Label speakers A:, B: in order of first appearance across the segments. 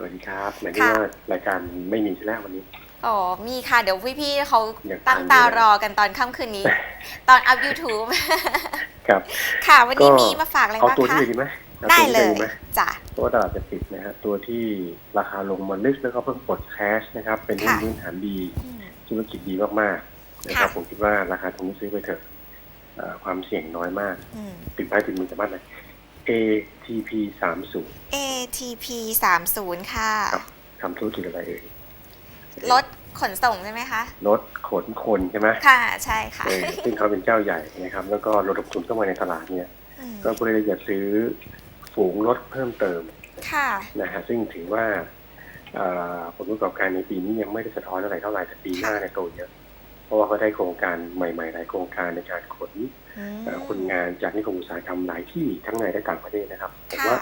A: สวัสดีครับหมายถึงว่ารายการไม่มีใช่ไหมวันนี้
B: อ๋อ มีค่ะ เดี๋ยวพี่ๆเขา
A: อยาก
B: ตั้ง
A: ทาน
B: ตา
A: ด้วยนะ
B: รอกันตอนค่ำคืนนี้ ตอนอัพ YouTube
A: ครับ
B: ค่ะวันนี้
A: ก็
B: มีมาฝากอะไร
A: เอา
B: บ้าง
A: ตัว
B: คะ
A: ที่ดีไหมอา
B: ได้
A: ตัว
B: เล
A: ที่
B: ย
A: ไหม
B: จ้ะ
A: ตัวตลาดจะปิดนะฮะตัวที่ราคาลงมาลึกแล้วก็เพิ่งปลดแคชนะครับ เป็นหุ้น
B: ค่ะ
A: พื้นฐานดี
B: อืม
A: ธุรกิจดีมากๆนะครับ
B: ค่ะ
A: ผมคิดว่าราคาตรงนี้ซื้อไปเถอะเอ่อความเสี่ยงน้อยมาก
B: อืม
A: ติดไม้ติดมือสามารถเลย ATP 3 0
B: ATP 30ค่ะ
A: ครับทำธุรกิจอะไรเอ่ย
B: รถขนส่งใช่ไหมคะ
A: รถขนคนใช่ไหม
B: ค่ะ ใช่ค่ะ
A: เออซึ่งเขาเป็นเจ้าใหญ่นะครับ แล้วก็ลดทุนเข้ามาในตลาดเนี่ย
B: อืม
A: ก็เพื่อที่จะซื้อฝูงรถเพิ่มเติม
B: ค่ะ
A: นะฮะ ซึ่งถือว่าเอ่อผลประกอบการในปีนี้ยังไม่ได้สะท้อนอะไรเท่าไหร่แต่ปีหน้าเนี่ยโตเยอะ เพราะว่าเขาได้โครงการใหม่ๆหลายโครงการในการขน
B: อืม
A: เอ่อคนงานจากนิคมอุตสาหกรรมหลายที่ทั้งในและต่างประเทศนะครับแต่
B: ค่ะ
A: ว่า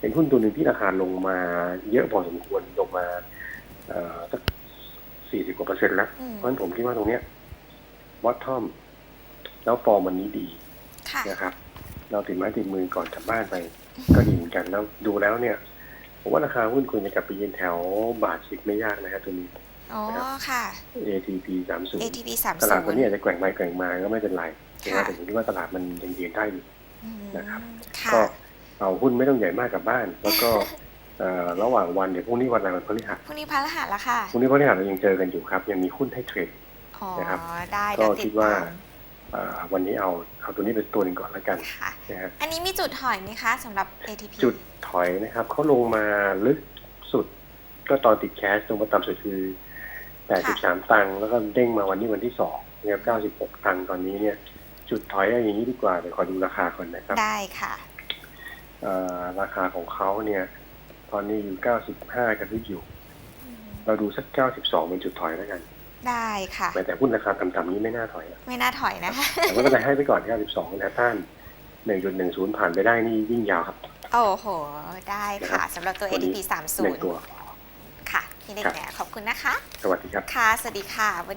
A: เป็นหุ้นตัวหนึ่งที่ราคาลงมาเยอะพอสมควรลงมาเอ่อสักสี่สิบกว่าเปอร์เซ็นต์แล้ว
B: อืม
A: เพราะฉะนั้นผมคิดว่าตรงเนี้ยวัตทอมแล้วฟอร์มวันนี้ดี
B: ค่ะ
A: นะครับ เราติดไม้ติดมือก่อนกลับบ้านไป ก็ดีเหมือนกันแล้วดูแล้วเนี่ยผมว่าราคาหุ้นควรจะกลับไปยืนแถวบาทสิบไม่ยากนะฮะตัวนี้
B: อ๋อค่ะ
A: ATP สามศูนย์
B: ATP
A: ตลาดวันนี้
B: 30
A: อาจจะแกว่งไปแกว่งมาก็ไม่เป็นไรแต่ว่า
B: ค่ะ
A: แต่ผมคิดว่าตลาดมันยังยืนได้อยู่
B: อืม
A: นะครับ
B: ค่ะ
A: ก็เอาหุ้นไม่ต้องใหญ่มากกลับบ้าน แล้วก็เอ่อระหว่างวันเดี๋ยวพรุ่งนี้วันอะไรวันพฤหัส
B: พรุ่งนี้พระรหัสละค่ะ
A: พรุ่งนี้พฤหัสเรายังเจอกันอยู่ครับ ยังมีหุ้นให้เทรด
B: อ๋อ
A: นะครับ
B: ได้
A: ก็
B: เดี๋ยวติ
A: คิ
B: ด
A: ดว่า
B: ตาม
A: เอ่อวันนี้เอาเอาตัวนี้เป็นตัวหนึ่งก่อนแล้วกัน
B: ค่ะ
A: นะฮะ
B: อันนี้มีจุดถอยไหมคะสำหรับ ATP
A: จุดถอยนะครับเขาลงมาลึกสุด ก็ตอนติดแคสตรงมาต่ำสุดคือ 83ตังค์แล้วก็เด้งมาวันนี้วันที่สองนะครับ96ตังค์ตอนนี้เนี่ย จุดถอยเอาอย่างนี้ดีกว่าเดี๋ยวขอดูราคาก่อนนะครับ
B: ได้ค่ะ
A: เอ่อราคาของเขาเนี่ย ตอนนี้อยู่95กันที่อยู่ เราดูสัก92เป็นจุดถอยแล้วกัน
B: ได้ค่ะ
A: แม้แต่หุ้นราคาต่ำๆนี้ไม่น่าถอยอะ
B: ไม่น่าถอยนะคะ
A: แต่ว่าก็จะให้ไปก่อน92นะต้าน1.10ผ่านไปได้นี่ยิ่งยาวครับ
B: โอ้โห ได้ค่ะสำหรับตัว
A: วันนี้
B: ATP
A: หนึ่ง ตัว
B: 30ค่ะพี่เด็กแหนขอบคุณนะคะ
A: สวัสดีครับ
B: ค่ะ สวัสดีค่ะวัน